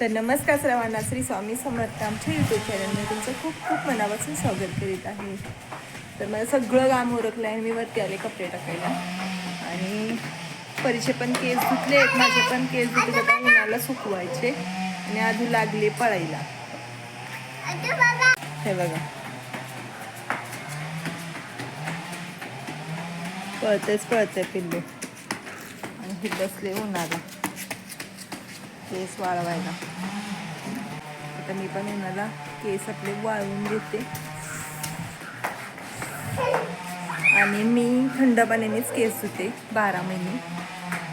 तर नमस्कार सर्वांना श्री स्वामी समर्थ आमच्या यूट्यूब चॅनलमध्ये तुमचं खूप खूप मनापासून स्वागत करीत आहे. तर मला सगळं काम ओरखलं आहे मी वरती आले कपडे टाकायला. आणि परीक्षे पण केस धुतले आहेत माझे पण केस धुतले आता उन्हाला सुकवायचे आणि आधी लागले पळायला. हे बघा. पळतेच पळते पिल्लू. आणि हे बसले उन्हाला केस वाळवायला. आता मी पण उन्हाला केस आपले वाळवून घेते. आणि मी थंड पाण्यानेच केस धुते बारा महिने.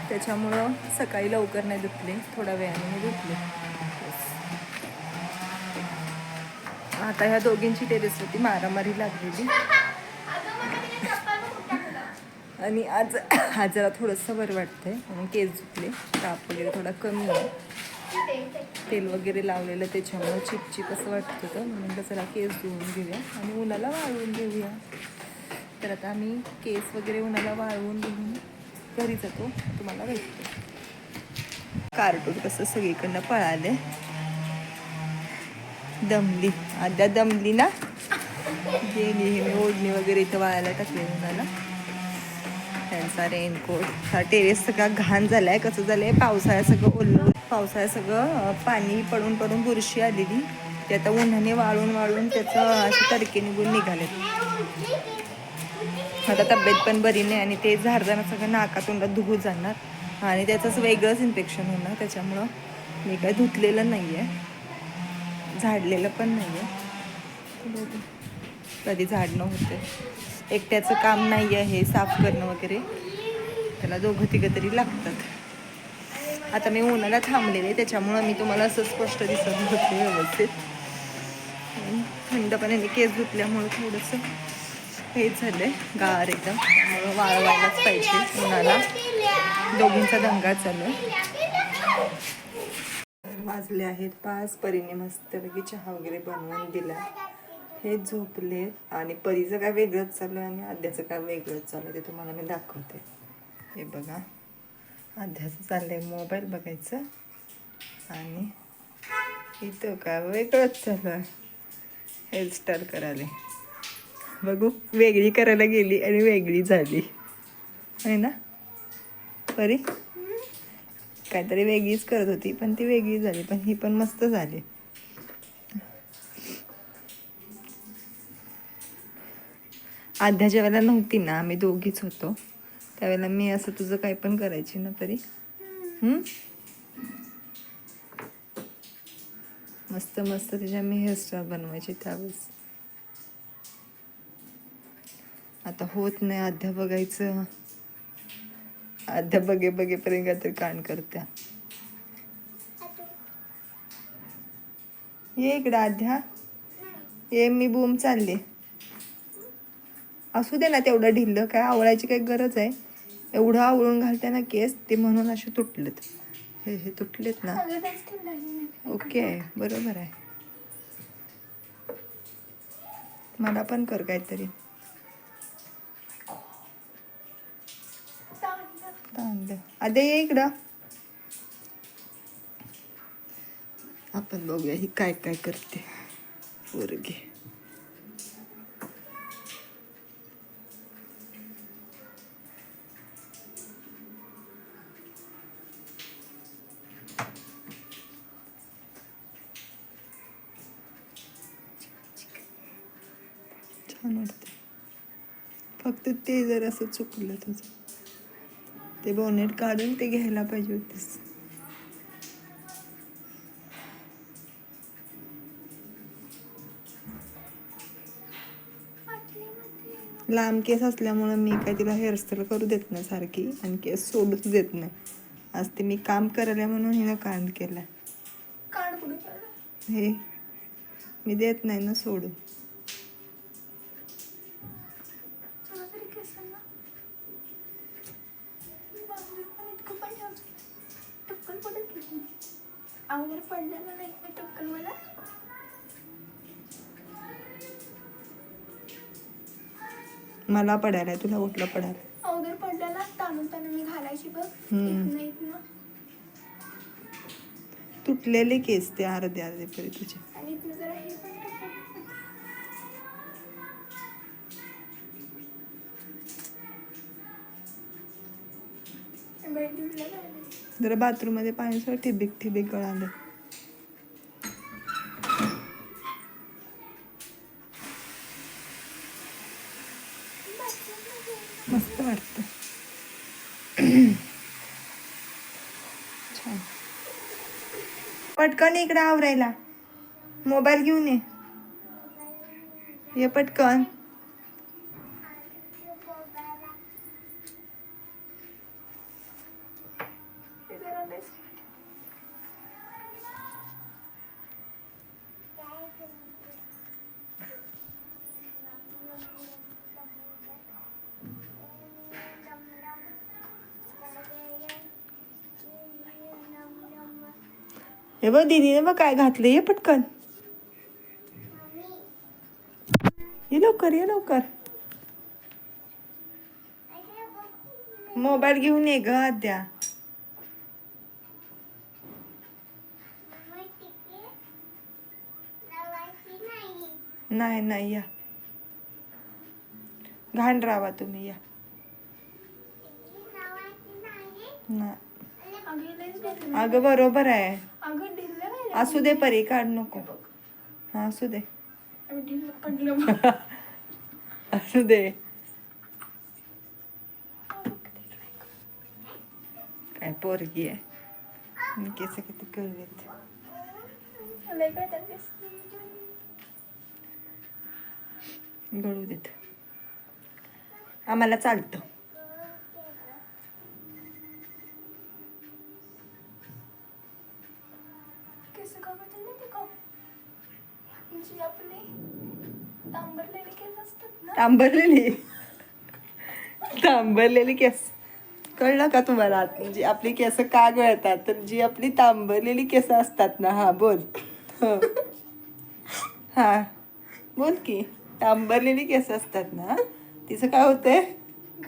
त्याच्यामुळं सकाळी लवकर नाही धुतले थोड्या वेळाने मी धुतले. आता ह्या दोघींची टेरेसवरती मारामारी लागलेली. आणि आज आज जरा थोडंसं बरं वाटतंय. म्हणून केस धुतले. ताप वगैरे थोडा कमी आहे. तेल वगैरे लावलेलं त्याच्यामुळं चिपचिप असं वाटत होतं. म्हणून जरा केस धुवून घेऊया. आणि उन्हाला वाळवून घेऊया. तर आता आम्ही केस वगैरे उन्हाला वाळवून घेऊन घरी जातो. तुम्हाला भेटतो. कार्टून कसं सगळीकडनं पळाले दमली. आद्या दमली ना? गेली हे मी ओढणी वगैरे इथं वाळायला टाकले उन्हाला. त्यांचा रेनकोट हा टेरेस सगळा घाण झालाय कसं झालंय? पावसाळ्यात सगळं ओलं पावसाळ्यात सगळं पाणी पडून पडून बुरशी आलेली. ते आता उन्हाने वाळून वाळून त्याचं असे तडके निघून निघाले आता तब्येत पण बरी नाही आणि ते झाडताना सगळं नाकातोंडात धुवू जाणार. आणि त्याचंच वेगळंच इन्फेक्शन होणार. त्याच्यामुळं मी काय धुतलेलं नाही आहे झाडलेलं पण नाही आहे कधी झाडणं होते एकट्याचं काम नाही आहे साफ करणं वगैरे. त्याला दोघं तिघं तरी लागतात. आता मी उन्हाला थांबलेले त्याच्यामुळं मी तुम्हाला असं स्पष्ट दिसत होते व्यवस्थित. थंड पाण्याने केस धुतल्यामुळं थोडंसं हेच झालं आहे गार एकदम. त्यामुळं वाळवायलाच पाहिजे उन्हाला. दोघींचा दंगा चालू. आहे वाजले आहेत पाच परीने मस्तपैकी चहा वगैरे बनवून दिला. हे झोपले आणि परीचं काय वेगळंच चालू आहे आणि आद्याचं काय वेगळंच चालू आहे ते तुम्हाला मी दाखवते. हे बघा. आद्याचं चाललंय मोबाईल बघायचं आणि इथं काय वेगळंच चालू आहे. हेअरस्टाईल करायला. बघू वेगळी करायला गेली आणि वेगळी झाली. आहे ना? परी? काहीतरी वेगळीच करत होती पण ती वेगळी झाली पण ही पण मस्त झाली. आध्या ज्यावेळेला नव्हती ना आम्ही दोघीच होतो. त्यावेळेला मी असं तुझं काही पण करायची ना तरी. मस्त मस्त तिच्या मी हेअरस्टाईल बनवायची त्यावेळेस. आता होत नाही आध्या बघायचं. आध्या बघे बघेपर्यंत काहीतरी कान करत्या. ये इकडं आध्या ये मी बूम चालली. असू दे ना तेवढं ढिल्लं काय आवळायची काही गरज आहे. एवढं आवळून घालते ना केस ते म्हणून असे तुटलेत. हे हे तुटलेत ना. ओके बरोबर आहे. मला पण कर काहीतरी. आद्या ये इकडं. आपण बघूया ही काय काय करते. पोरगी छान वाटते फक्त ते जर असं चुकलं तुझं. ते बोनेट काढून ते घ्यायला पाहिजे होतीस. लांब केस असल्यामुळं मी काय तिला हेअरस्टाईल करू देत नाही सारखी आणि केस सोडूच देत नाही. आज ते मी काम करायला म्हणून हिनं कांड केला हे मी देत नाही ना सोडून. अगोदर पडलेलं नाही का टपकन मला. मला पडायला तुला उठलं पडायला अगोदर पडलेला ताणून ताणून मी घालायची बघ. हम्म. इथनं इथनं. तुटलेले केस ते अर्धे अर्धे परी तुझे. आणि जरा हे पण. जरा बाथरूममध्ये पाणी सोड ठिबीक ठिबीक गळालं मस्त वाटतं. छान. पटकन इकडे आवरायला. मोबाईल घेऊन ये. ये पटकन. हे बघ दीदीने बघ काय घातलं ये पटकन. ये लवकर ये लवकर. मोबाईल घेऊन ये ग आद्या नाही नाही या. घाण राहा तुम्ही या. अगं बरोबर आहे. असू दे परी काढ नको. हा असू दे. असू दे. काय पोरगी आहे? आणि केस किती कळवेत गळू देत. आम्हाला चालतं. केस का बदलले माहिती का म्हणजे आपले तांबरलेले केस असतात ना? तांबरलेली तांबरलेली केस. कळलं का तुम्हाला? म्हणजे आपली केस का गळतात? तर जी आपली तांबरलेली केस असतात ना हा बोल. हं. हा. बोल की तांबरलेली केस असतात ना? तिचं काय होतंय?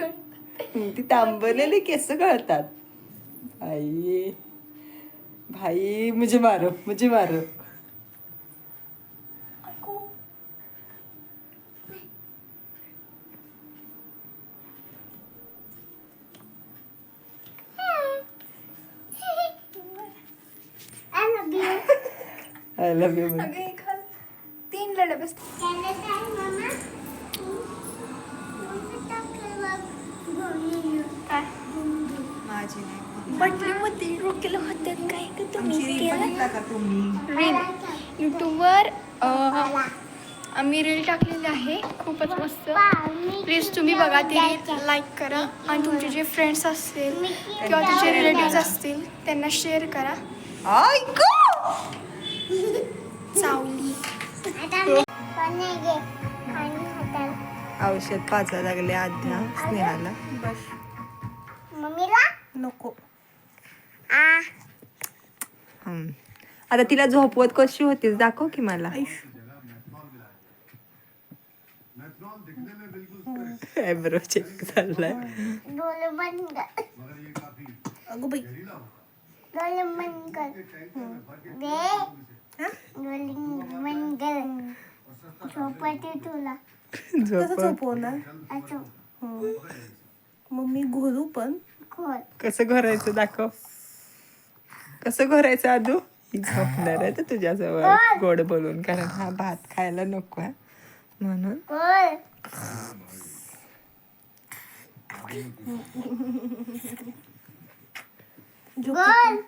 गळतात. हं, ती तांबरलेली केस गळतात. भाई भाई मुझे मारो मुझे मारो। अगो. आय लव्ह यू अगं हे खाल तीन लढे बस। काय माझी नाही म्हटली होती डोक्याला होत्यात काय का तुम्ही रील केलं? यूट्यूबवर आम्ही रील टाकलेली आहे. खूपच मस्त. प्लीज तुम्ही बघा ती रील लाईक करा. आणि तुमचे जे फ्रेंड्स असतील किंवा तुमचे रिलेटिव्ह असतील त्यांना शेअर करा. चावली. औषध पाचा लागले आद्या स्नेहाला. नको. आ. हं. आता तिला झोपवत कशी होतीस दाखव की मला. आयब्रो चेक झालाय. डोळे बंद. कर अगो बाई. डोळे बंद. कर दे डोळे बंद. कर झोपते तुला. झोपव. असं मग मी घोरू पण. खोल कसं घोरायचं दाखव. कसं घोरायचं आदू? ही झोपणार आहे तर तुझ्याजवळ. गोड बोलून. कारण हा भात खायला नको आहे. म्हणून.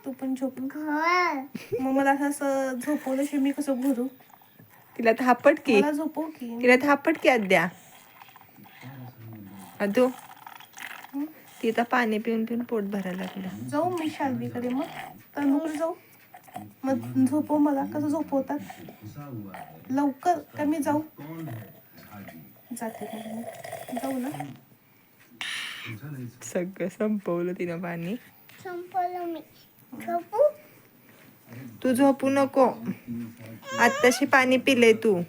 तू पण झोप. मग मला असं असं झोपवलं की मी कसं घुरू तिला थापट की. मला झोपव की. तिला थापट की अद्या अदू ती आता पाणी पिऊन पिऊन पोट भरायला लागलं. जाऊ मी शाल्वीकडे मग. तनुकडे जाऊ. मग झोपव मला कसं झोपवतात? लवकर का मी जाऊ? जाते. जाऊ ना. सगळं संपवलं तिनं पाणी. संपवलं मी. झोपू? तू झोपू नको. आत्ताशी पाणी पिले तू.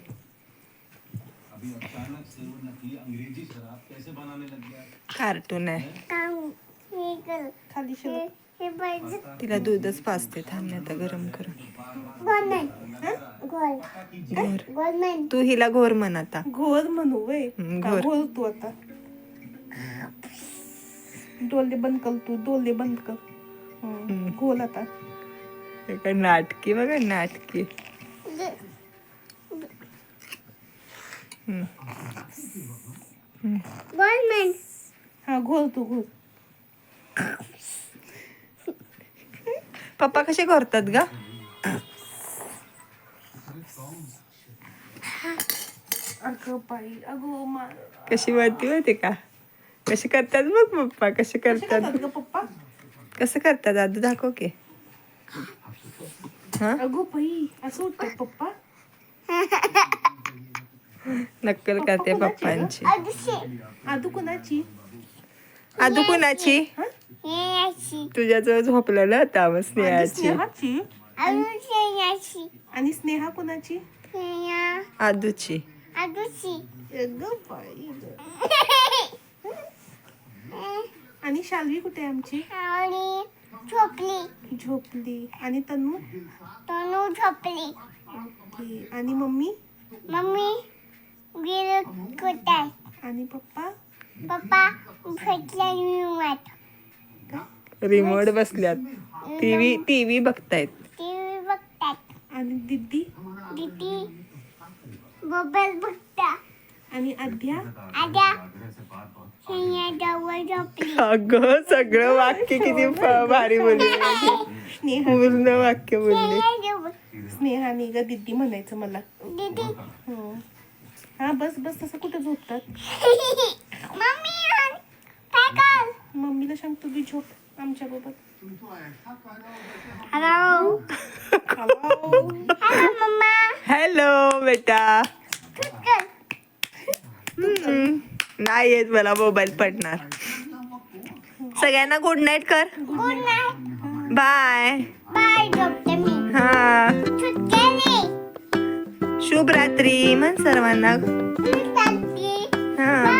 कार्टून आहे काम हे कर खाली शिर हे पाहिजे तिला दूधच पाचते थांब मी आता गरम करून. तू हिला घोर म्हण आता. घोर म्हणू का घोर. तू आता? डोले बंद कर तू डोले बंद कर. घोल आता. हे काय नाटकी बघा नाटकी. हम्म. हा घोल तू घोल. पप्पा कसे करतात ग? अगं बाई अगं मा कशी वरती होते का? कसे करतात बघ पप्पा कसे करतात ग पप्पा? कसं करतात? आदू दाखव की. हा? अगो बाई असं उठतात पप्पा. नक्कल करते पप्पांची. आदू कोणाची? आदू कुणाची? हे तुझ्याजवळ झोपलेलं होता मग आधी स्नेहाची. आणि स्नेहा कोणाची? आदूची आणि शालवी कुठे आहे आमची? आणि झोपली. झोपली. आणि तन्मू तनू झोपली. ओके. आणि मम्मी? मम्मी गेलो कुठे आणि पप्पा? पप्पा भेटला रिमोट बसल्यात. टीव्ही टीव्ही बघतायत. टीव्ही बघतात आणि दिदी? दीदी मोबाईल बघता. आणि आद्या? शेया जवळ झोपली. अगं सगळं वाक्य किती फ- भारी बोलली. स्नेहा. पूर्ण वाक्य बोलली. शेया जवळ. स्नेहाने ग दिदी म्हणायचं मला. दीदी. हो. हा बस बस तसं कुठं झोपतात? मम्मीला सांग तू बी झोप आमच्या बरोबर hello hello hello mumma. Hello बेटा. नाही येत मला मोबाईल पडणार. सगळ्यांना गुड नाईट कर. गुड नाईट बाय बाय झोपते मी. हा. शुभ रात्री म्हण सर्वांना. हा.